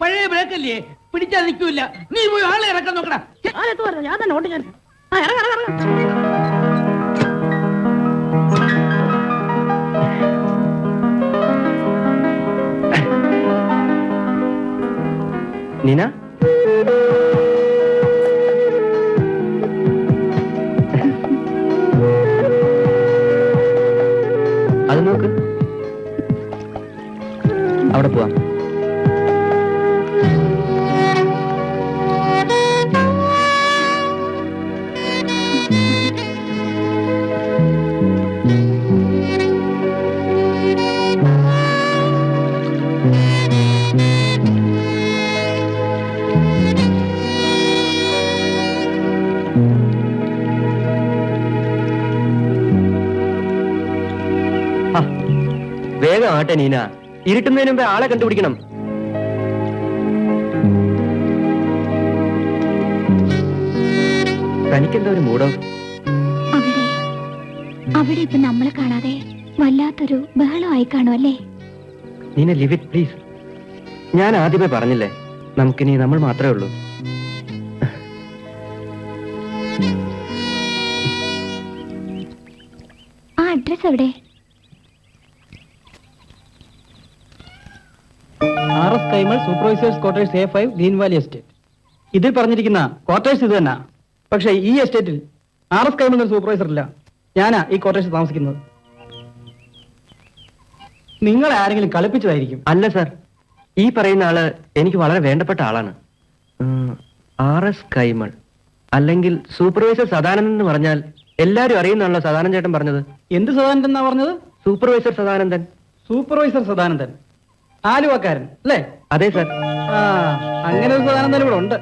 പഴയ ബ്രേക്കല്ലേ പിടിച്ചാൽ നിൽക്കൂല. നീ പോയി ആളെ ഇറക്കാൻ നോക്കടാ. ആരെത്തു പറഞ്ഞു? ഞാൻ തന്നെ ഓട്ടിക്കാൻ ആ ഇറങ്ങ ഇറങ്ങ ഇറങ്ങ. നീന? അത് നോക്ക്. അവിടെ പോവാം. ആട്ടെ നീന. ഇരുട്ടുന്നതിന് മുമ്പേ ആളെ കണ്ടുപിടിക്കണം. തനിക്കെന്താ ഒരു മൂടോ? അവിടെ അവിടെ ഇപ്പൊ നമ്മളെ കാണാതെ വല്ലാത്തൊരു ബഹളമായി കാണുമല്ലേ നീന ലിവ് ഇറ്റ് പ്ലീസ് ഞാൻ ആദ്യമേ പറഞ്ഞില്ലേ നമുക്കിനി നമ്മൾ മാത്രമേ ഉള്ളൂ. ആ അഡ്രസ് എവിടെ? Kaimal supervisors quarters A five green valley estate. ഇതിൽ പറഞ്ഞിരിക്കുന്ന ക്വാർട്ടേഴ്സ് ഇത് തന്നെ. പക്ഷേ ഈ എസ്റ്റേറ്റിൽ ആർ എസ് കൈമൾ എന്നൊരു സൂപ്പർവൈസർ ഇല്ല. ഞാനാ ഈ ക്വാർട്ടേഴ്സ് താമസിക്കുന്നത്. നിങ്ങളെ ആരെങ്കിലും കളിപ്പിച്ചതായിരിക്കും. അല്ല സർ. ഈ പറയുന്ന ആൾ എനിക്ക് വളരെ വേണ്ടപ്പെട്ട ആളാണ്. R S Kaimal. അല്ലെങ്കിൽ സൂപ്പർവൈസർ സദാനന്ദൻ എന്ന് പറഞ്ഞാൽ എല്ലാരും അറിയുന്നുള്ള സദാനന്ദ ചേട്ടൻ പറഞ്ഞത്. എന്ത് സദാനന്ദൻ എന്നാ പറഞ്ഞത്? സൂപ്പർവൈസർ സദാനന്ദൻ. സൂപ്പർവൈസർ സദാനന്ദൻ. ആലുവക്കാരൻ അല്ലേ? അതെ സർ. ആ അങ്ങനെ ഒരു സദാനന്ദൻ ഇവിടെ ഉണ്ട്.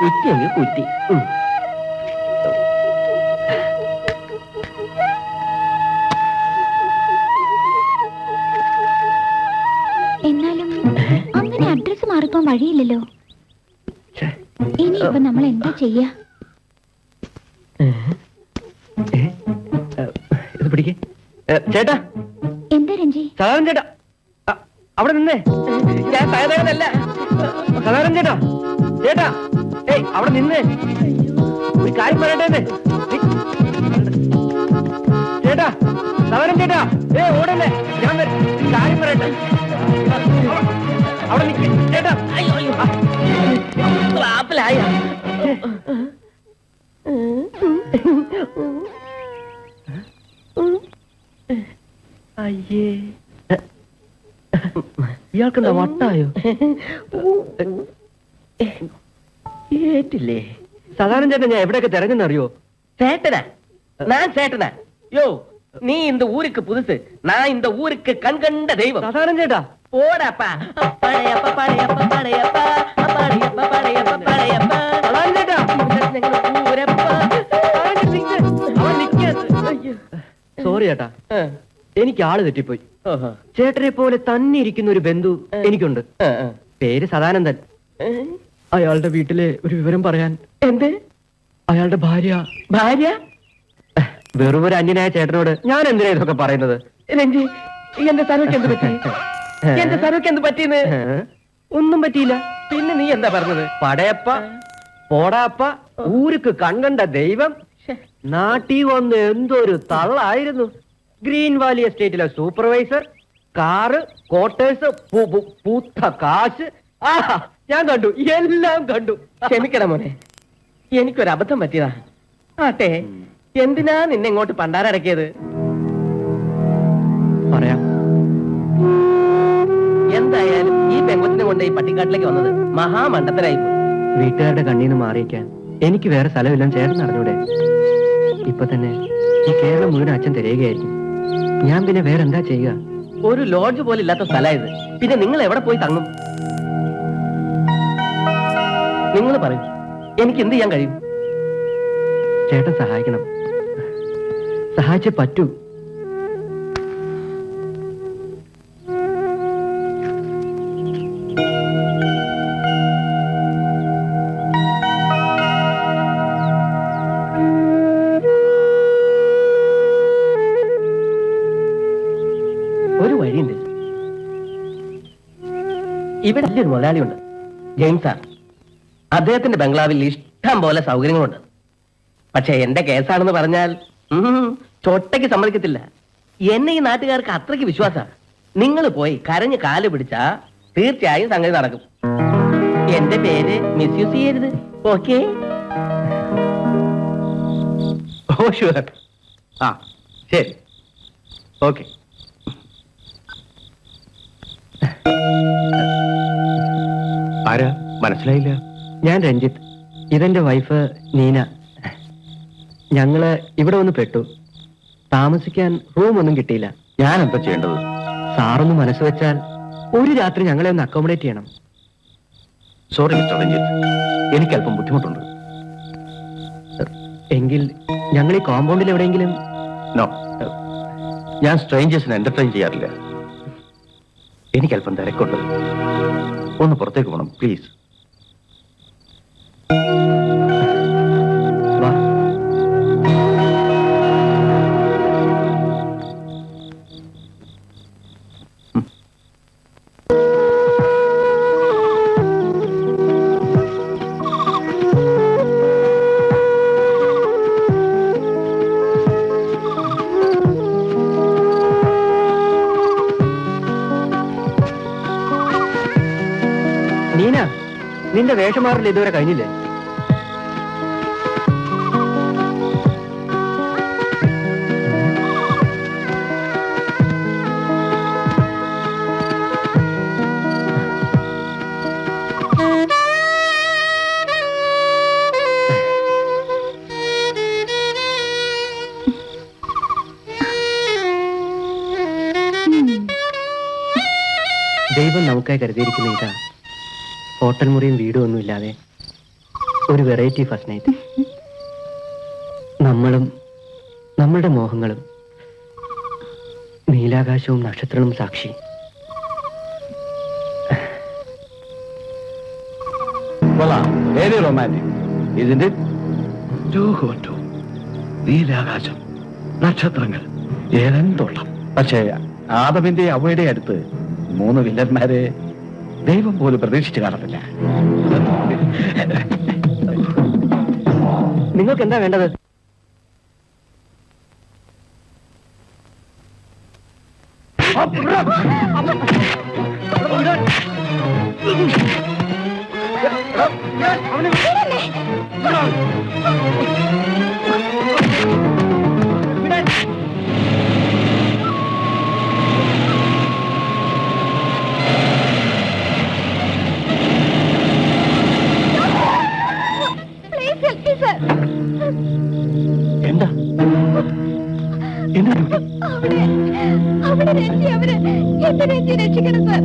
കുറ്റിയെങ്കിൽ കുറ്റി. എന്നാലും അങ്ങനെ അഡ്രസ് മാറിപ്പോൻ വഴിയില്ലല്ലോ. ഛെ, ഇനി ഇപ്പൊ നമ്മൾ എന്താ ചെയ്യാ? ഏ, പിടിക്കേ. ചേട്ടാ. എന്താ രഞ്ജി? സദാനന്ദൻ ചേട്ടാ. അവിടെ നിന്നേ. ഞാൻ തയ്യാറല്ല സാധാരണ ചേട്ടാ. ചേട്ടാ. ഏയ് അവിടെ നിന്നേ. ഒരു കാര്യം പറയട്ടെ ചേട്ടാ സദാനന്ദൻ ചേട്ടാ. ഏ ഓടല്ലേ ഞാൻ കാര്യം പറയട്ടെ. അവിടെ- നിൽക്ക് ചേട്ടാ. അയ്യോ അയ്യോ. അയ്യേ ഇയാൾക്കെന്താ വട്ടായോ ഏറ്റില്ലേ സദാനന്ദൻ ചേട്ടൻ ഞാൻ എവിടെയൊക്കെ തിരഞ്ഞെന്നറിയോ சேட்டனா நான் சேட்டனா யோ நீ இந்த ஊருக்கு புதுசு நான் இந்த ஊருக்கு கண்கண்ட தெய்வம் സദാനന്ദൻ ചേട്ടാ போடப்பா பழையப்பா பழையப்பா பழையப்பா பழையப்பா பழையப்பா பழையப்பா സദാനന്ദൻ ചേട്ടാ ഞങ്ങൾ ഊരപ്പ അവൻ നിൽക്കാ സോറി ചേട്ടാ എനിക്ക് ആൾ തെറ്റിപ്പോയി. ചേട്ടനെ പോലെ തന്നെ ഇരിക്കുന്ന ഒരു ബന്ധു എനിക്കുണ്ട്. പേര് സദാനന്ദൻ. അയാളുടെ വീട്ടിലെ ഒരു വിവരം പറയാൻ. എന്തേ? അയാളുടെ ഭാര്യ. ഭാര്യ? വെറും ഒരു അന്യനായ ചേട്ടനോട് ഞാൻ എന്തിനാ ഇതൊക്കെ പറയുന്നത്? ഒന്നും പറ്റിയില്ല. പിന്നെ നീ എന്താ പറഞ്ഞത്? പടയപ്പ പോടാപ്പ ഊരുക്ക് കണ്ടണ്ട ദൈവം നാട്ടി വന്ന് എന്തൊരു തള്ളായിരുന്നു. ഗ്രീൻ വാലി എസ്റ്റേറ്റിലെ സൂപ്പർവൈസർ കാറ് ക്വാർട്ടേഴ്സ് പൂത്ത കാശ്. ആഹാ ഞാൻ കണ്ടു എല്ലാം കണ്ടു. ക്ഷമിക്കണം മോനെ. എനിക്കൊരു അബദ്ധം പറ്റിയതാ. ആട്ടെ എന്തിനാ നിന്നെ ഇങ്ങോട്ട് പണ്ടാരടക്കിയത് പറയാം. എന്തായാലും ഈ പെങ്കൊച്ചിനെ കൊണ്ട് ഈ പട്ടിക്കാട്ടിലേക്ക് വന്നത് മഹാമണ്ഡത്തിലായി വീട്ടുകാരുടെ കണ്ണീന്ന് മാറിയിക്കാൻ എനിക്ക് വേറെ സ്ഥലമില്ലെന്ന് ചേട്ടൻ അറിഞ്ഞൂടെ? ഇപ്പൊ തന്നെ ഈ കേരളം മുഴുവൻ അച്ഛൻ തിരയുകയായിരിക്കും. ഞാൻ പിന്നെ വേറെന്താ ചെയ്യുക? ഒരു ലോഡ്ജ് പോലും ഇല്ലാത്ത സ്ഥലമായത് പിന്നെ നിങ്ങൾ എവിടെ പോയി തങ്ങും? നിങ്ങൾ പറയും. എനിക്ക് എന്ത് ചെയ്യാൻ കഴിയും? ചേട്ടൻ സഹായിക്കണം. സഹായിച്ചേ പറ്റൂ. ഇവിടെ വലിയൊരു മുതലാളിയുണ്ട്. ജെയിംസ് സാർ അദ്ദേഹത്തിന്റെ ബംഗ്ലാവിൽ ഇഷ്ടം പോലെ സൗകര്യങ്ങളുണ്ട്. പക്ഷെ എന്റെ കേസാണെന്ന് പറഞ്ഞാൽ ചൊട്ടയ്ക്ക് സമ്മതിക്കത്തില്ല. എന്നെ ഈ നാട്ടുകാർക്ക് അത്രയ്ക്ക് വിശ്വാസമാണ്. നിങ്ങൾ പോയി കരഞ്ഞ് കാൽ പിടിച്ചാ തീർച്ചയായും സംഗതി നടക്കും. എന്റെ പേര് മിസ്യൂസ് ചെയ്യരുത്. ഓക്കേ? Oh sure. ആ ശരി. ഓക്കെ. ആരാ? മനസ്സിലായില്ല. ഞാൻ രഞ്ജിത്ത്. ഇതെന്റെ വൈഫ് നീന. ഞങ്ങൾ ഇവിടെ വന്ന് പെട്ടു. താമസിക്കാൻ റൂം ഒന്നും കിട്ടിയില്ല. ഞാൻ എന്താ ചെയ്യേണ്ടത്? സാറൊന്ന് മനസ്സ് വെച്ചാൽ ഒരു രാത്രി ഞങ്ങളെ ഒന്ന് അക്കോമഡേറ്റ് ചെയ്യണം. Sorry mister Ranjith. എനിക്ക് അല്പം ബുദ്ധിമുട്ടുണ്ട്. എങ്കിൽ ഞങ്ങൾ ഈ കോമ്പൗണ്ടിൽ എവിടെയെങ്കിലും? നോ ഞാൻ സ്ട്രേഞ്ചേഴ്സിനെ എന്റർടൈൻ ചെയ്യാറില്ല. എനിക്ക് അല്പം തിരക്കുണ്ട്. ഒന്ന് പുറത്തേക്ക് പോകണം പ്ലീസ് നിന്റെ വേഷമാറിൽ ഇതുവരെ കഴിഞ്ഞില്ലേ? ദൈവം നമുക്കായി കരുതിയിരിക്കുന്ന ഇതാ. ഹോട്ടൽ മുറിയും വീടും ഒന്നും ഇല്ലാതെ ഒരു വെറൈറ്റി ഫസ്റ്റ് നൈറ്റ് നമ്മളും നമ്മളുടെ മോഹങ്ങളും നീലാകാശവും നക്ഷത്രങ്ങളും സാക്ഷി. വെരി റൊമാന്റിക് ഇതിന്റെ നീലാകാശം നക്ഷത്രങ്ങൾ ഏതെന്തോട്ടം പക്ഷേ ആദമിന്റെ അവയുടെ അടുത്ത് മൂന്ന് വില്ലന്മാരെ ദൈവം പോലും പ്രതീക്ഷിച്ചു കാണത്തില്ല. നിങ്ങൾക്ക് എന്താ വേണ്ടത് പ്ലീസ് എന്റെ രഞ്ജി രക്ഷിക്കണം സർ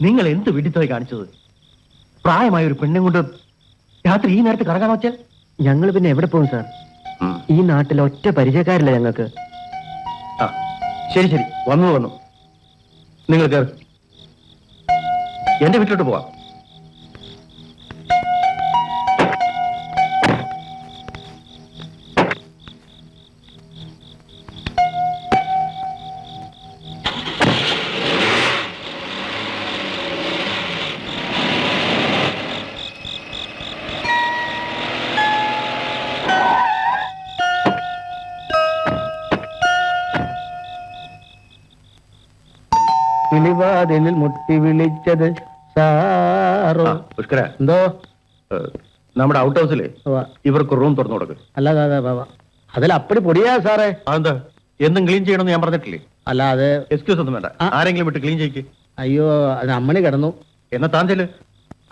നിങ്ങൾ എന്ത് വിഡിത്തമായി കാണിച്ചത്? പ്രായമായ ഒരു പെണ്ണും കൊണ്ട് രാത്രി ഈ നേരത്ത് കറങ്ങാൻ വെച്ചാൽ ഞങ്ങൾ പിന്നെ എവിടെ പോകും സാർ? ഈ നാട്ടിൽ ഒറ്റ പരിചയക്കാരില്ല ഞങ്ങൾക്ക്. ആ ശരി ശരി. വന്നു വന്നു. നിങ്ങൾ കയറി എന്റെ വീട്ടിലോട്ട് പോവാം. കിളിവാതിലിൽ മുട്ടി വിളിച്ചത് സാറോ. പുഷ്കര. എന്തോ? നമ്മുടെ ഔട്ട് ഹൗസിലെ ഇവർക്ക് റൂം തുറന്നു കൊടുക്കും. അല്ല അതിൽ അപ്പടി പൊടിയാ സാറേ. അതെന്താ? എന്നും ക്ലീൻ ചെയ്യണമെന്ന് ഞാൻ പറഞ്ഞിട്ടില്ലേ? അല്ല അത് എക്സ്ക്യൂസ് ഒന്നും വേണ്ട. ആരെങ്കിലും വിട്ട് ക്ലീൻ ചെയ്യിക്ക്. അയ്യോ അത് അമ്മണി കിടന്നു. എന്നാ താൻ ചെല്ല്.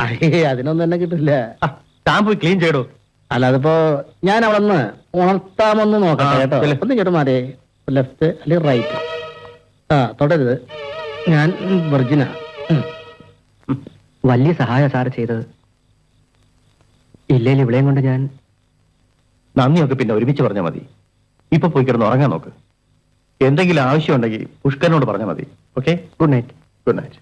അയ്യേ അതിനൊന്നും എന്നെ കിട്ടില്ല. താൻ പോയി ക്ലീൻ ചെയ്യടോ. അല്ല അതിപ്പോ ഞാൻ അവിടെ നിന്ന് ഉണർത്താമെന്ന് നോക്കട്ടെ കേട്ടോ. ഒന്ന് ചേട്ടന്മാരെ ലെഫ്റ്റ് അല്ലെങ്കിൽ റൈറ്റ് ആ തൊടരുത്. ഞാൻ വർജിന. വലിയ സഹായ സാറ് ചെയ്തത്. ഇല്ലേലും ഇവിടെയും കൊണ്ട് ഞാൻ നന്ദിയൊക്കെ പിന്നെ ഒരുമിച്ച് പറഞ്ഞാൽ മതി. ഇപ്പൊ പോയി കിടന്ന് ഉറങ്ങാൻ നോക്ക്. എന്തെങ്കിലും ആവശ്യമുണ്ടെങ്കിൽ പുഷ്കരനോട് പറഞ്ഞാൽ മതി. Okay? Good night. Good night.